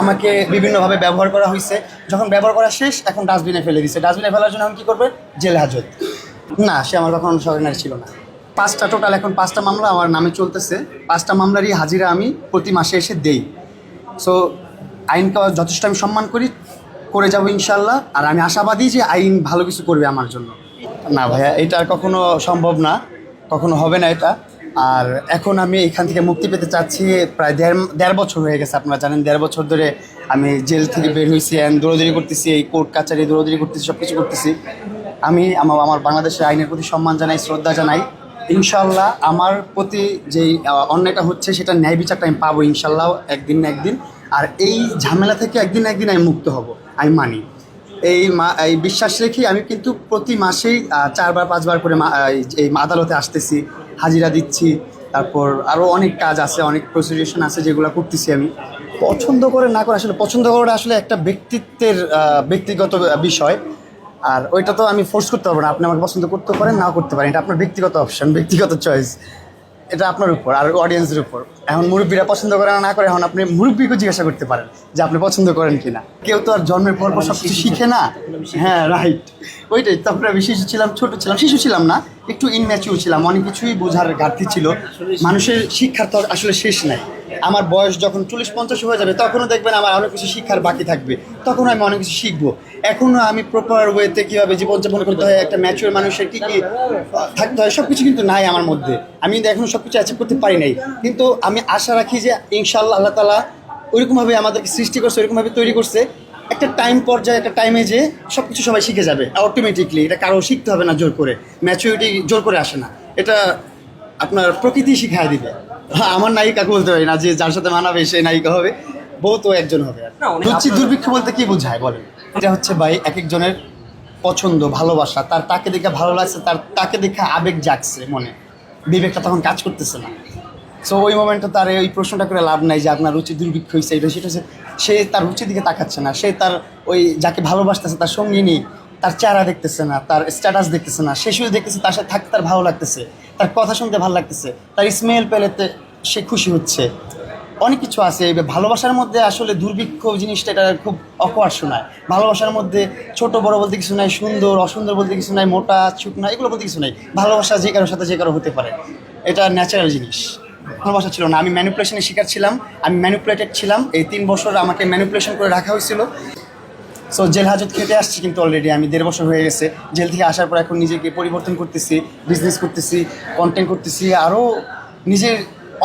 আমাকে বিভিন্নভাবে ব্যবহার করা হয়েছে। যখন ব্যবহার করা শেষ, এখন ডাস্টবিনে ফেলে দিছে। ডাস্টবিনে ফেলার জন্য এখন কী করবে? জেল হাজত। না, সে আমার কখনো সরকারি ছিল না। পাঁচটা টোটাল এখন পাঁচটা মামলা আমার নামে চলতেছে। পাঁচটা মামলারই হাজিরা আমি প্রতি মাসে এসে দেই। সো আইনকে যথেষ্ট আমি সম্মান করি, করে যাব ইনশাল্লাহ আর আমি আশাবাদী যে আইন ভালো কিছু করবে আমার জন্য। না ভাইয়া, এটা আর কখনো সম্ভব না। কখনো হবে না এটা। আর এখন আমি এখান থেকে মুক্তি পেতে চাচ্ছি প্রায় দেড় দেড় বছর হয়ে গেছে, আপনারা জানেন, দেড় বছর ধরে আমি জেল থেকে বের হয়েছি অ্যান্ড দৌড়দৌড়ি করতেছি, এই কোর্ট, কাচারি, দৌড়দৌড়ি করতেছি সব কিছু করতেছি। আমি আমার আমার বাংলাদেশের আইনের প্রতি সম্মান জানাই, শ্রদ্ধা জানাই। ইনশাল্লাহ আমার প্রতি যেই অন্যায়টা হচ্ছে সেটা ন্যায় বিচারটা আমি পাবো ইনশাল্লাহ একদিন না একদিন। আর এই ঝামেলা থেকে একদিন একদিন আমি মুক্ত হব, আমি মানি। এই মা, এই বিশ্বাস রেখেই আমি কিন্তু প্রতি মাসেই চারবার, পাঁচবার করে এই- আদালতে আসতেছি, হাজিরা দিচ্ছি, তারপর আরও অনেক কাজ আছে, অনেক প্রসিডিউশন আছে যেগুলো করতেছি আমি। পছন্দ করে না করে, আসলে পছন্দ করাটা আসলে একটা ব্যক্তিত্বের ব্যক্তিগত বিষয়। আর ওইটা তো আমি ফোর্স করতে পারব না, আপনি আমাকে পছন্দ করতে পারেন, নাও করতে পারেন, এটা আপনার ব্যক্তিগত অপশন ব্যক্তিগত চয়েস এটা আপনার উপর আর অডিয়েন্সের উপর। এখন মুরব্বীরা পছন্দ করে না করে এখন আপনি মুরব্বীকে জিজ্ঞাসা করতে পারেন যে আপনি পছন্দ করেন কি না কেউ তো আর জন্মের পর পর সব কিছু শিখে না। হ্যাঁ রাইট ওইটাই তো, আমরা শিশু ছিলাম, ছোট ছিলাম, শিশু ছিলাম না, একটু ইনম্যাচিউর ছিলাম, অনেক কিছুই বোঝার ঘাটতি ছিল। মানুষের শিক্ষার তো আসলে শেষ নাই। আমার বয়স যখন চল্লিশ পঞ্চাশ হয়ে যাবে, তখনও দেখবেন আমার অনেক কিছু শিক্ষার বাকি থাকবে। তখন আমি অনেক কিছু শিখব। এখনও আমি প্রপার ওয়েতে কীভাবে জীবনযাপন করতে হয়, একটা ম্যাচুর মানুষের কী কী থাকতে হয় সব কিছু কিন্তু নাই আমার মধ্যে। আমি কিন্তু এখনও সব কিছু অ্যাচিভ করতে পারি নাই। কিন্তু আমি আশা রাখি যে ইনশাল্লাহ আল্লাহ তালা ওইরকমভাবে আমাদেরকে সৃষ্টি করছে, ওইরকমভাবে তৈরি করছে। একটা টাইম পর্যায়ে, একটা টাইমে যে সব কিছু সবাই শিখে যাবে অটোমেটিকলি এটা কারও শিখতে হবে না জোর করে। ম্যাচুরিটি জোর করে আসে না। এটা আপনার প্রকৃতি শিখায় দিবে। আমার নায়িকা বলতে পারি না যে যার সাথে মানাবে সে নায়িকা হবে বউ তো একজন হবে রুচি দুর্ভিক্ষ বলতে কি বোঝায় বলেন? এটা হচ্ছে ভাই এক একজনের পছন্দ ভালোবাসা তার তাকে দেখে ভালো লাগছে তার তাকে দেখে আবেগ জাগছে মনে। বিবেকটা তখন কাজ করতেছে না। সো ওই মোমেন্টে তার এই প্রশ্নটা করে লাভ নাই যে আপনার রুচি দুর্ভিক্ষ হয়েছে এটা সেটা হচ্ছে সে তার রুচির দিকে তাকাচ্ছে না সে তার ওই যাকে ভালোবাসতেছে তার সঙ্গিনী তার চেহারা দেখতেছে না তার স্ট্যাটাস দেখতেছে না সে শুধু দেখতেছে তার সাথে থাকতে তার ভালো লাগতেছে তার কথা শুনতে ভালো লাগতেছে তার স্মেল পেলেতে সে খুশি হচ্ছে। অনেক কিছু আছে ভালোবাসার মধ্যে আসলে দুর্ভিক্ষ জিনিসটা এটা খুব অকওয়ার্ড শোনায়। ভালোবাসার মধ্যে ছোট, বড় বলতে কিছু নাই, সুন্দর, অসুন্দর বলতে কিছু নাই, মোটা শুকনা এগুলো বলতে কিছু নাই। ভালোবাসা যে কারোর সাথে যে কারও হতে পারে। এটা ন্যাচারাল জিনিস। ভালোবাসা ছিল না। আমি ম্যানিপুলেশনের শিকার ছিলাম। আমি ম্যানিপুলেটেড ছিলাম। এই তিন বছর আমাকে ম্যানিপুলেশন করে রাখা হয়েছিল। সো জেল হাজত খেতে আসছি কিন্তু অলরেডি আমি দেড় বছর হয়ে গেছে। জেল থেকে আসার পর এখন নিজেকে পরিবর্তন করতেছি বিজনেস করতেছি কন্টেন্ট করতেছি আরও নিজের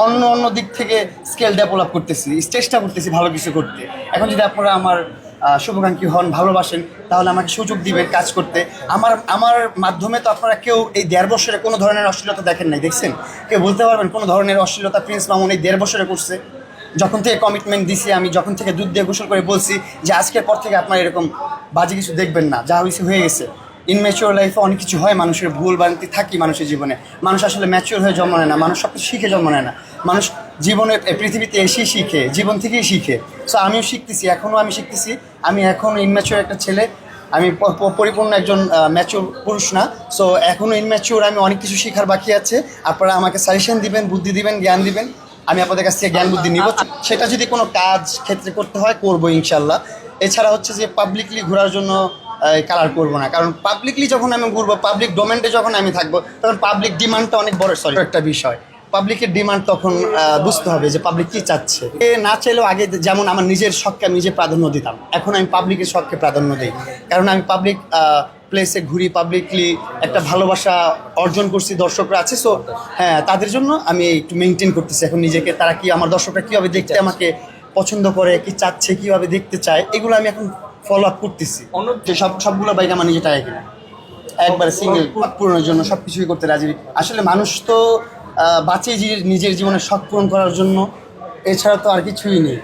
অন্য অন্য দিক থেকে স্কেল ডেভেলপ করতেছি, চেষ্টা করতেছি ভালো কিছু করতে। এখন যদি আপনারা আমার শুভাকাঙ্ক্ষী হন, ভালোবাসেন, তাহলে আমাকে সুযোগ দিবেন কাজ করতে। আমার আমার মাধ্যমে তো আপনারা কেউ এই দেড় বছরে কোনো ধরনের অশ্লীলতা দেখেন নাই, দেখছেন? কেউ বলতে পারবেন কোনো ধরনের অশ্লীলতা প্রিন্স মামুন এই দেড় বছরে করছে। যখন থেকে কমিটমেন্ট দিছি আমি, যখন থেকে দুধ দিয়ে গোসল করে বলছি যে আজকের পর থেকে আপনারা এরকম বাজে কিছু দেখবেন না, যা হয়েছে হয়ে গেছে। ইনম্যাচিওর লাইফে অনেক কিছু হয়, মানুষের ভুল বান্তি থাকি মানুষের জীবনে। মানুষ আসলে ম্যাচিওর হয়ে জন্ম নেয় না, মানুষ সব কিছু শিখে জন্ম নেয় না। মানুষ জীবনে পৃথিবীতে এসেই শিখে, জীবন থেকেই শিখে। সো আমিও শিখতেছি এখনও আমি শিখতেছি। আমি এখন ইনম্যাচিওর একটা ছেলে, আমি পরিপূর্ণ একজন ম্যাচিওর পুরুষ না। সো এখনও ইনম্যাচিওর আমি অনেক কিছু শেখার বাকি আছে। আপনারা আমাকে সাজেশন দিবেন, বুদ্ধি দিবেন, জ্ঞান দিবেন। আমি আপনাদের কাছ থেকে জ্ঞান বুদ্ধি নিব। সেটা যদি কোনো কাজ ক্ষেত্রে করতে হয়, করব ইনশাল্লাহ এছাড়া হচ্ছে যে পাবলিকলি ঘোরার জন্য কালার করব না। কারণ পাবলিকলি যখন আমি ঘুরবো পাবলিক ডোমেন্টে যখন আমি থাকব, তখন পাবলিক ডিমান্ডটা অনেক বড় সরি একটা বিষয়। পাবলিকের ডিমান্ড তখন বুঝতে হবে যে পাবলিক কী চাচ্ছে। এ না চাইলেও আগে যেমন আমার নিজের শখকে আমি নিজে প্রাধান্য দিতাম, এখন আমি পাবলিকের শখকে প্রাধান্য দিই। কারণ আমি পাবলিক প্লেসে ঘুরি পাবলিকলি একটা ভালোবাসা অর্জন করছি, দর্শকরা আছে সো হ্যাঁ তাদের জন্য আমি একটু মেনটেন করতেছি। এখন নিজেকে, তারা কি, আমার দর্শকরা কীভাবে দেখতে আমাকে পছন্দ করে, কি চাচ্ছে, কীভাবে দেখতে চায়, এগুলো আমি এখন ফলো আপ করতেছি। যে সব সবগুলো বাইক আমার নিজে টাকা কিনা। একবার সিঙ্গেল পূরণের জন্য সব কিছুই করতে রাজি। আসলে মানুষ তো বাঁচে নিজের জীবনে শখ পূরণ করার জন্য এছাড়া তো আর কিছুই নেই।